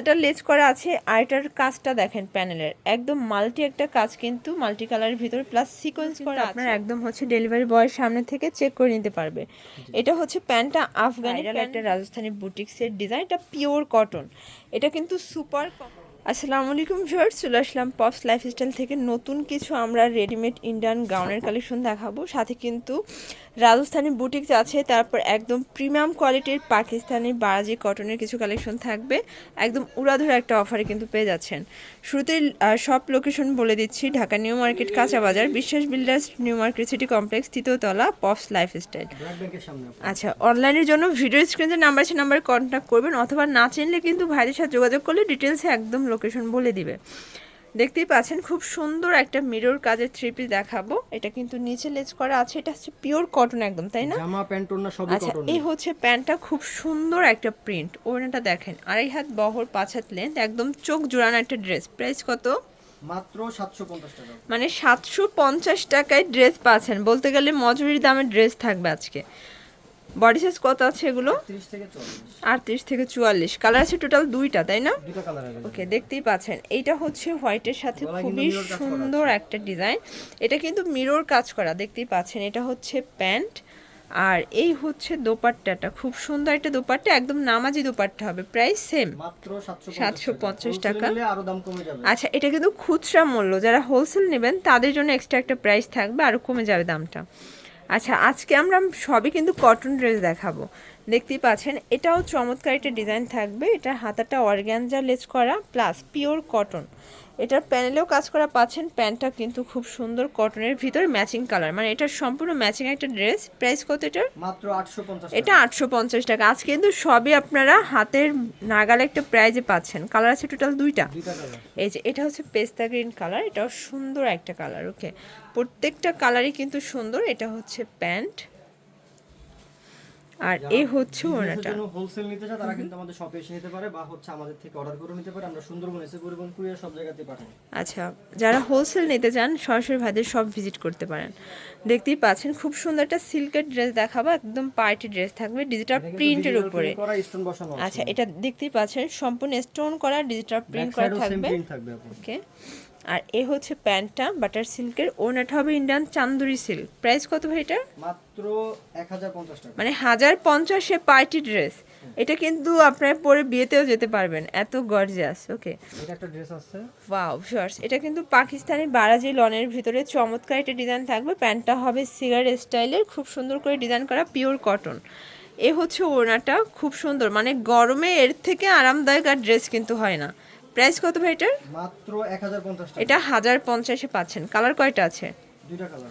এটা লেজ করা আছে আর এটার কাজটা দেখেন প্যানেলের। একদম মাল্টি একটা কাজ কিন্তু মাল্টি কালারের ভিতর প্লাস সিকোয়েন্স করা আপনার একদম হচ্ছে ডেলিভারি বয়ের সামনে থেকে চেক করে নিতে পারবে। এটা হচ্ছে প্যান্টটা আফগানি একটা রাজস্থানি বুটিক্সের ডিজাইন এটা পিওর কটন এটা কিন্তু সুপার আসসালামু আলাইকুম ভিউয়ার্স চলে আসলাম পপস লাইফস্টাইল থেকে নতুন কিছু আমরা রেডিমেড ইন্ডিয়ান গাউনের কালেকশন দেখাবো। সাথে কিন্তু রাজস্থানি বুটিক্স আছে তারপর একদম প্রিমিয়াম কোয়ালিটির পাকিস্তানি বারাজি কটনের কিছু কালেকশন থাকবে। একদম উড়াধুরা একটা অফারে কিন্তু পেয়ে যাচ্ছেন। শুরুতেই আহ, সব লোকেশন বলে দিচ্ছি ঢাকা নিউ মার্কেট কাঁচা বাজার Biswas builders new market city complex তৃতীয়তলা pops lifestyle. আচ্ছা অনলাইনের জন্য ভিডিও স্ক্রিনে নাম্বার আছে নাম্বারে কন্ট্যাক্ট করবেন অথবা না চিনলে কিন্তু ভাইদের সাথে যোগাযোগ করলে ডিটেলসে একদম লোকেশন বলে দিবে। দেখতেই পাচ্ছেন খুব সুন্দর একটা মিরর কাজের থ্রি পিস দেখাবো। এটা কিন্তু নিচে লেজ করা আছে এটা হচ্ছে পিওর কটন একদম তাই না? জামা প্যান্ট ওড়না সবই আচ্ছা এই হচ্ছে প্যান্টটা খুব সুন্দর একটা প্রিন্ট ওড়নাটা দেখেন আড়াই হাত বহর পাঁচ হাত লেন্থ একদম চোখ জোড়ানো একটা ড্রেস প্রাইস কত? মাত্র 750 টাকা। মানে সাতশো পঞ্চাশ টাকায় ড্রেস পাচ্ছেন। বলতে গেলে মজুরির দামে ড্রেস থাকবে আজকে। বডি সাইজ কত আছে এগুলো? 30 থেকে 40 আটত্রিশ থেকে চুয়াল্লিশ। কালার আছে টোটাল দুইটা তাই না? ওকে দেখতেই পাচ্ছেন। এইটা হচ্ছে হোয়াইটের সাথে খুবই সুন্দর একটা ডিজাইন এটা কিন্তু মিরর কাজ করা দেখতেই পাচ্ছেন। এটা হচ্ছে প্যান্ট। আর এই হচ্ছে দোপাট্টাটা। খুব সুন্দর একটা দোপাট্টা একদম নামাজি দোপাট্টা হবে। প্রাইস সেম সাতশো 750 750 টাকা। আচ্ছা এটা কিন্তু খুচরা মূল্য। যারা হোলসেল নেবেন তাদের জন্য এক্সট্রা একটা প্রাইস থাকবে আরও কমে যাবে দামটা। আচ্ছা আজকে আমরা সবই কিন্তু কটন ড্রেস দেখাবো। দেখতেই পাচ্ছেন, এটাও চমৎকার একটা ডিজাইন থাকবে। এটা হাতাটা অর্গ্যানজা লেস করা প্লাস পিওর কটন এটার প্যানেলেও কাজ করা পাচ্ছেন প্যান্টটা কিন্তু খুব সুন্দর কটনের ভিতরে ম্যাচিং কালার। মানে এটার সম্পূর্ণ ম্যাচিং একটা ড্রেস। প্রাইস কত এটার? মাত্র 850 এটা আটশো পঞ্চাশ টাকা। আজকে কিন্তু সবই আপনারা হাতের নাগালে একটা প্রাইজে পাচ্ছেন। কালার আছে টোটাল দুইটা। এই যে এটা হচ্ছে পেস্তা গ্রিন কালার। এটাও সুন্দর একটা কালার ওকে? প্রত্যেকটা কালারই কিন্তু সুন্দর। এটা হচ্ছে প্যান্ট। আর এ হচ্ছে ওনাটা। হোলসেল নিতে চায় তারা কিন্তু আমাদের শপে এসে নিতে পারে বা হচ্ছে আমাদের থেকে অর্ডার করে নিতে পারে। আমরা সুন্দরবন এসে পরিবহন কুরিয়ার সব জায়গাতে পাঠাই। আচ্ছা যারা হোলসেল নিতে চান সরাসরি ভাইদের সব ভিজিট করতে পারেন। দেখতেই পাচ্ছেন খুব সুন্দর একটা সিল্কের ড্রেস দেখাবো একদম পার্টি ড্রেস থাকবে ডিজিটাল প্রিন্টের উপরে। আচ্ছা এটা দেখতেই পাচ্ছেন সম্পূর্ণ স্টোন করা ডিজিটাল প্রিন্ট করা থাকবে। ওকে আর এ হচ্ছে প্যান্টটা বাটার সিল্কের ওনাটা হবে ইন্ডিয়ান চান্দুরি সিল্ক প্রাইস কত ভাই এটা মাত্র 1050 টাকা। মানে হাজার পঞ্চাশে পার্টি ড্রেস। এটা কিন্তু আপনার পরে বিয়েতেও যেতে পারবেন। এত গর্জিয়াস ওকে এটা একটা ড্রেস আছে। ওয়াও শর্টস এটা কিন্তু পাকিস্তানি বারাজি লনের ভিতরে চমৎকার একটা ডিজাইন থাকবে। প্যান্টটা হবে সিগার স্টাইলের খুব সুন্দর করে ডিজাইন করা পিওর কটন এ হচ্ছে ওড়নাটা খুব সুন্দর। মানে গরমে এর থেকে আরামদায়ক আর ড্রেস কিন্তু হয় না। প্রাইস কত ভাই এটার? মাত্র 1050 টাকা। এটা হাজার পঞ্চাশে পাচ্ছেন। কালার কয়টা আছে? দুইটা কালার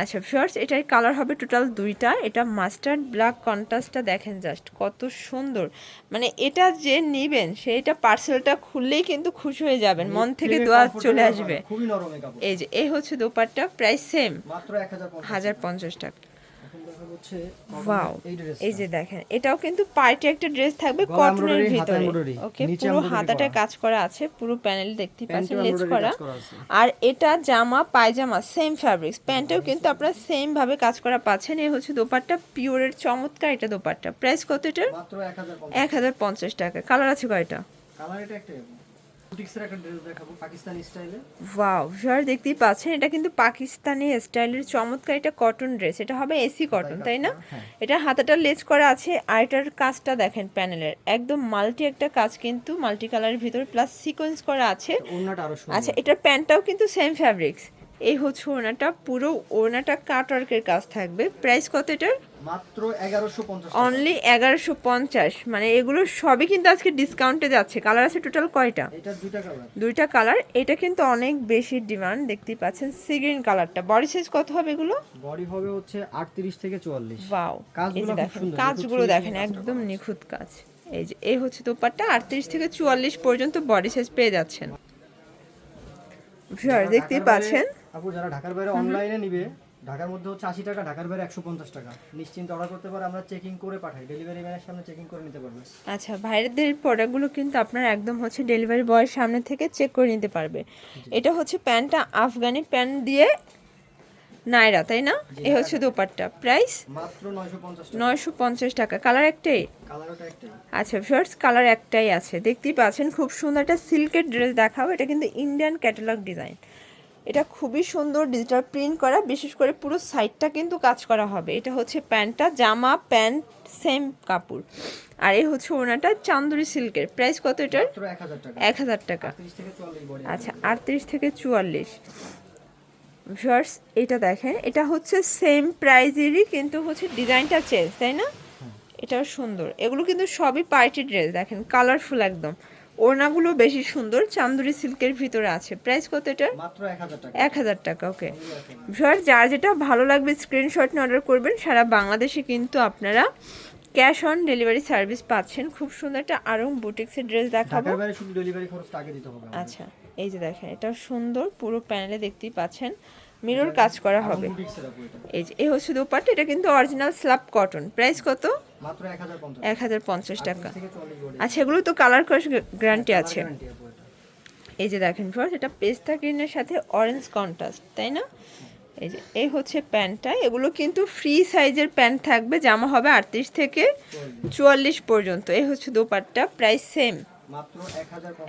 আচ্ছা শর্টস এটার কালার হবে টোটাল দুইটা। এটা মাস্টার্ড ব্ল্যাক কন্ট্রাস্টটা দেখেন জাস্ট কত সুন্দর। মানে এটা যে নেবেন সেইটা পার্সেলটা খুললেই কিন্তু খুশি হয়ে যাবেন। মন থেকে দোয়া চলে আসবে। খুবই নরম এই যে এই হচ্ছে দোপাট্টা প্রাইস সেম মাত্র 1050 হাজার পঞ্চাশ টাকা। ওয়াও এই যে দেখেন এটাও কিন্তু পার্টি একটা ড্রেস থাকবে কটনের ভিতরে। ওকে পুরো হাতাটা কাজ করা আছে পুরো প্যানেল দেখতেই পাচ্ছেন লেস করা। আর এটা জামা পায়জামা সেম ফ্যাব্রিক্স প্যান্টেও কিন্তু আপনারা সেম ভাবে কাজ করা পাচ্ছেন। এই হচ্ছে দোপাট্টা পিওরের চমৎকার এটা দোপাট্টা। প্রাইস কত এটার? এক হাজার পঞ্চাশ। টাকা। কালার আছে কয়টা? কালার এটা একটা বুটিক্সের একটা ড্রেস দেখাবো পাকিস্তানি স্টাইলে। ওয়াও ভিউয়ার দেখতেই পাচ্ছেন এটা কিন্তু পাকিস্তানি স্টাইলের চমৎকার এটা কটন ড্রেস এটা হবে এসি কটন তাই না? হ্যাঁ। এটা হাতাটা করা আছে আর এটার কাজটা দেখেন প্যানেলের। একদম মাল্টি একটা কাজ কিন্তু মাল্টি কালারের ভিতরে প্লাস সিকোয়েন্স করা আছে। আচ্ছা এটার প্যান্টটাও কিন্তু সেম ফ্যাব্রিক্স এই হচ্ছে ওড়নাটা। পুরো ওড়নাটা কাট ওয়ার্কের কাজ থাকবে। প্রাইস কত এটার? মাত্র 1150 টাকা। অনলি এগারোশো পঞ্চাশ। মানে এগুলো সবই কিন্তু আজকে ডিসকাউন্টে যাচ্ছে। কালার আছে টোটাল কয়টা? দুইটা কালার এটা কিন্তু অনেক বেশি ডিমান্ড দেখতেই পাচ্ছেন। সি গ্রিন কালারটা বডি সাইজ কত হবে এগুলো? বডি হবে হচ্ছে 38 থেকে 44 ওয়াও এই কাজগুলো দেখেন কাজগুলো দেখেন একদম নিখুঁত কাজ। এই যে এই হচ্ছে দোপাট্টা। আটত্রিশ থেকে চুয়াল্লিশ পর্যন্ত বডি সাইজ পেয়ে যাচ্ছেন। দেখতেই পাচ্ছেন? আপু যারা ঢাকার বাইরে অনলাইনে নিবে ঢাকার মধ্যে হচ্ছে 80 টাকা ঢাকার বাইরে 150 টাকা। নিশ্চিন্তে অর্ডার করতে পারে আমরা চেকিং করে পাঠাই। ডেলিভারি ম্যানের সামনে চেকিং করে নিতে পারবে। আচ্ছা ভাইদের প্রোডাক্টগুলো কিন্তু আপনার একদম হচ্ছে ডেলিভারি বয়ের সামনে থেকে চেক করে নিতে পারবে। এটা হচ্ছে প্যান্টটা আফগানি প্যান্ট দিয়ে নাইরা তাই না? এই হচ্ছে দোপাট্টা। প্রাইস মাত্র নয়শো পঞ্চাশ টাকা। নয়শো পঞ্চাশ টাকা। কালার একটাই? আচ্ছা ফার্স্ট কালার একটাই আছে। দেখতেই পাচ্ছেন খুব সুন্দর একটা সিল্কের ড্রেস দেখাবো এটা কিন্তু ইন্ডিয়ান ক্যাটালগ ডিজাইন এটা খুবই সুন্দর ডিজিটাল প্রিন্ট করা বিশেষ করে পুরো সাইডটা কিন্তু কাজ করা হবে। এটা হচ্ছে প্যান্টটা জামা প্যান্ট সেম কাপড়। আর এই হচ্ছে ওনাটা চান্দুরি সিল্কের। প্রাইস কত এটার? এক হাজার টাকা। আচ্ছা আটত্রিশ থেকে চুয়াল্লিশ। ভিউয়ার্স এটা দেখেন এটা হচ্ছে সেম প্রাইজেরই কিন্তু হচ্ছে ডিজাইনটা চেঞ্জ তাই না? এটাও সুন্দর। এগুলো কিন্তু সবই পার্টি ড্রেস দেখেন কালারফুল একদম। ওড়নাগুলো বেশি সুন্দর চান্দুরি সিল্কের ভিতরে আছে। প্রাইস কত এটা মাত্র এক হাজার টাকা। ওকে ভিউয়ার যার যেটা ভালো লাগবে স্ক্রিনশট নিয়ে অর্ডার করবেন সারা বাংলাদেশে কিন্তু আপনারা ক্যাশ অন ডেলিভারি সার্ভিস পাচ্ছেন। খুব সুন্দর একটা আরং বুটিক্সের ড্রেস দেখাবো। ঢাকার শুধু ডেলিভারি খরচটা আগে দিতে হবে আচ্ছা এই যে দেখেন এটা সুন্দর পুরো প্যানেলে দেখতেই পাচ্ছেন। মিরর কাজ করা হবে। এই যে এই হচ্ছে দোপাট্টা এটা কিন্তু অরিজিনাল স্ল্যাব কটন প্রাইস কত? এক হাজার পঞ্চাশ টাকা। আচ্ছা এগুলো তো কালার ক্রস গ্যারান্টি আছে। এই যে দেখেন ফার্স্ট এটা পেস্তা গ্রিনের সাথে অরেঞ্জ কন্ট্রাস্ট তাই না? এই যে এই হচ্ছে প্যান্টটা। এগুলো কিন্তু ফ্রি সাইজের প্যান্ট থাকবে জামা হবে আটত্রিশ থেকে চুয়াল্লিশ পর্যন্ত। এই হচ্ছে দোপাট্টা প্রাইস সেম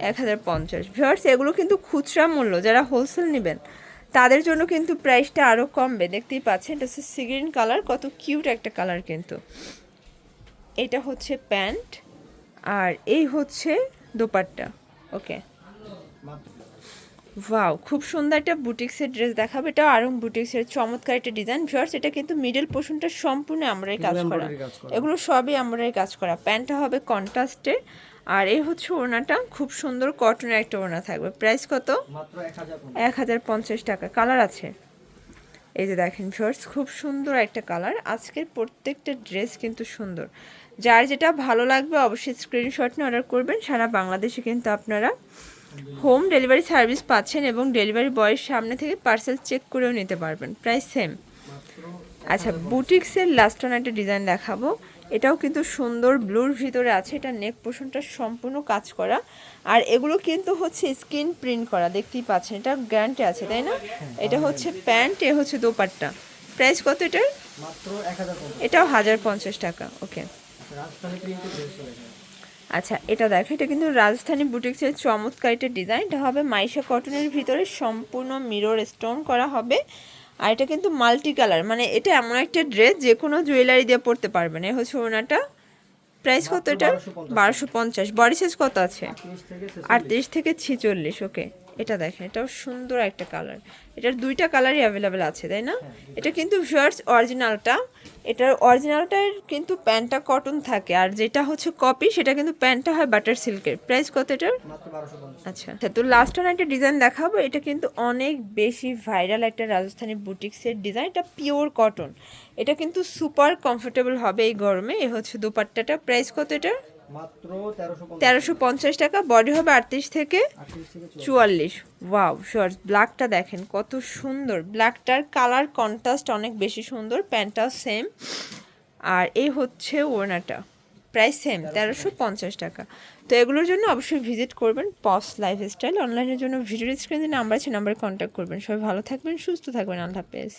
এক হাজার পঞ্চাশ। ভিওর্স এগুলো কিন্তু খুচরা মূল্য যারা হোলসেল নেবেন তাদের জন্য কিন্তু প্রাইসটা আরও কমবে। দেখতেই পাচ্ছেন এটা হচ্ছে সিগ্রিন কালার কত কিউট একটা কালার কিন্তু। এটা হচ্ছে প্যান্ট আর এই হচ্ছে দোপাট্টা ওকে। ওয়াও খুব সুন্দর একটা বুটিক্সের ড্রেস দেখাবে। এটা আরং বুটিক্সের চমৎকার একটা ডিজাইন। ভিউয়ার্স এটা কিন্তু মিডল পোর্শনটা সম্পূর্ণ আমরাই কাজ করা। এগুলো সবই আমরাই কাজ করা। প্যান্টটা হবে কন্ট্রাস্টের। আর এই হচ্ছে ওড়নাটা খুব সুন্দর কটনের একটা ওড়না থাকবে। প্রাইস কত? মাত্র এক হাজার পঞ্চাশ। এক হাজার পঞ্চাশ টাকা। কালার আছে? এই যে দেখেন ভিউয়ার্স খুব সুন্দর একটা কালার। আজকের প্রত্যেকটা ড্রেস কিন্তু সুন্দর। যার যেটা ভালো লাগবে অবশ্যই স্ক্রিনশট নিয়ে অর্ডার করবেন। সারা বাংলাদেশে কিন্তু আপনারা হোম ডেলিভারি সার্ভিস পাচ্ছেন এবং ডেলিভারি বয়ের সামনে থেকে পার্সেল চেক করেও নিতে পারবেন। প্রাইস সেম আচ্ছা বুটিক্সের লাস্ট অন একটা ডিজাইন দেখাবো। এটাও কিন্তু সুন্দর ব্লুর ভিতরে আছে। এটা নেক পোর্শনটা সম্পূর্ণ কাজ করা। আর এগুলো কিন্তু হচ্ছে স্কিন প্রিন্ট করা। দেখতেই পাচ্ছেন এটা গ্যারান্টি আছে তাই না? এটা হচ্ছে প্যান্ট এ হচ্ছে দোপাট্টা। প্রাইস কত এটার? এটাও হাজার পঞ্চাশ টাকা। ওকে আচ্ছা এটা দেখো এটা কিন্তু রাজস্থানী বুটিক্সের চমৎকার একটা ডিজাইন। এটা হবে মাইশা কটনের ভিতরে সম্পূর্ণ মিরর স্টোন করা হবে। আর এটা কিন্তু মাল্টি কালার মানে এটা এমন একটা ড্রেস যে কোনো জুয়েলারি দিয়ে পরতে পারবেন। এ হচ্ছে ওনাটা। প্রাইস কত এটা বারোশো পঞ্চাশ। বডি সাইজ কত আছে? আটত্রিশ থেকে ছিচল্লিশ ওকে। এটা দেখেন এটাও সুন্দর একটা কালার এটার দুইটা কালারই অ্যাভেলেবেল আছে তাই না? এটা কিন্তু ভিউয়ার্স অরিজিনালটা এটার অরিজিনালটার কিন্তু প্যান্টটা কটন থাকে আর যেটা হচ্ছে কপি সেটা কিন্তু প্যান্টটা হয় বাটার সিল্কের প্রাইস কত এটার? আচ্ছা তো লাস্ট ওয়ান একটা ডিজাইন দেখাবো এটা কিন্তু অনেক বেশি ভাইরাল একটা রাজস্থানী বুটিক্সের ডিজাইন এটা পিওর কটন এটা কিন্তু সুপার কমফোর্টেবল হবে এই গরমে এ হচ্ছে দুপাট্টাটা। প্রাইস কত এটার? তেরোশো পঞ্চাশ টাকা বডি হবে আটত্রিশ থেকে চুয়াল্লিশ। ওয়াও শর্টস ব্ল্যাকটা দেখেন কত সুন্দর। ব্ল্যাকটার কালার কন্ট্রাস্ট অনেক বেশি সুন্দর প্যান্টটাও সেম আর এই হচ্ছে ওড়নাটা প্রাইস সেম তেরোশো পঞ্চাশ। টাকা। তো এগুলোর জন্য অবশ্যই ভিজিট করবেন পস লাইফস্টাইল অনলাইনের জন্য ভিডিও স্ক্রিনে নাম্বার আছে নাম্বারে কন্ট্যাক্ট করবেন। সবাই ভালো থাকবেন সুস্থ থাকবেন আল্লাহ হাফেজ।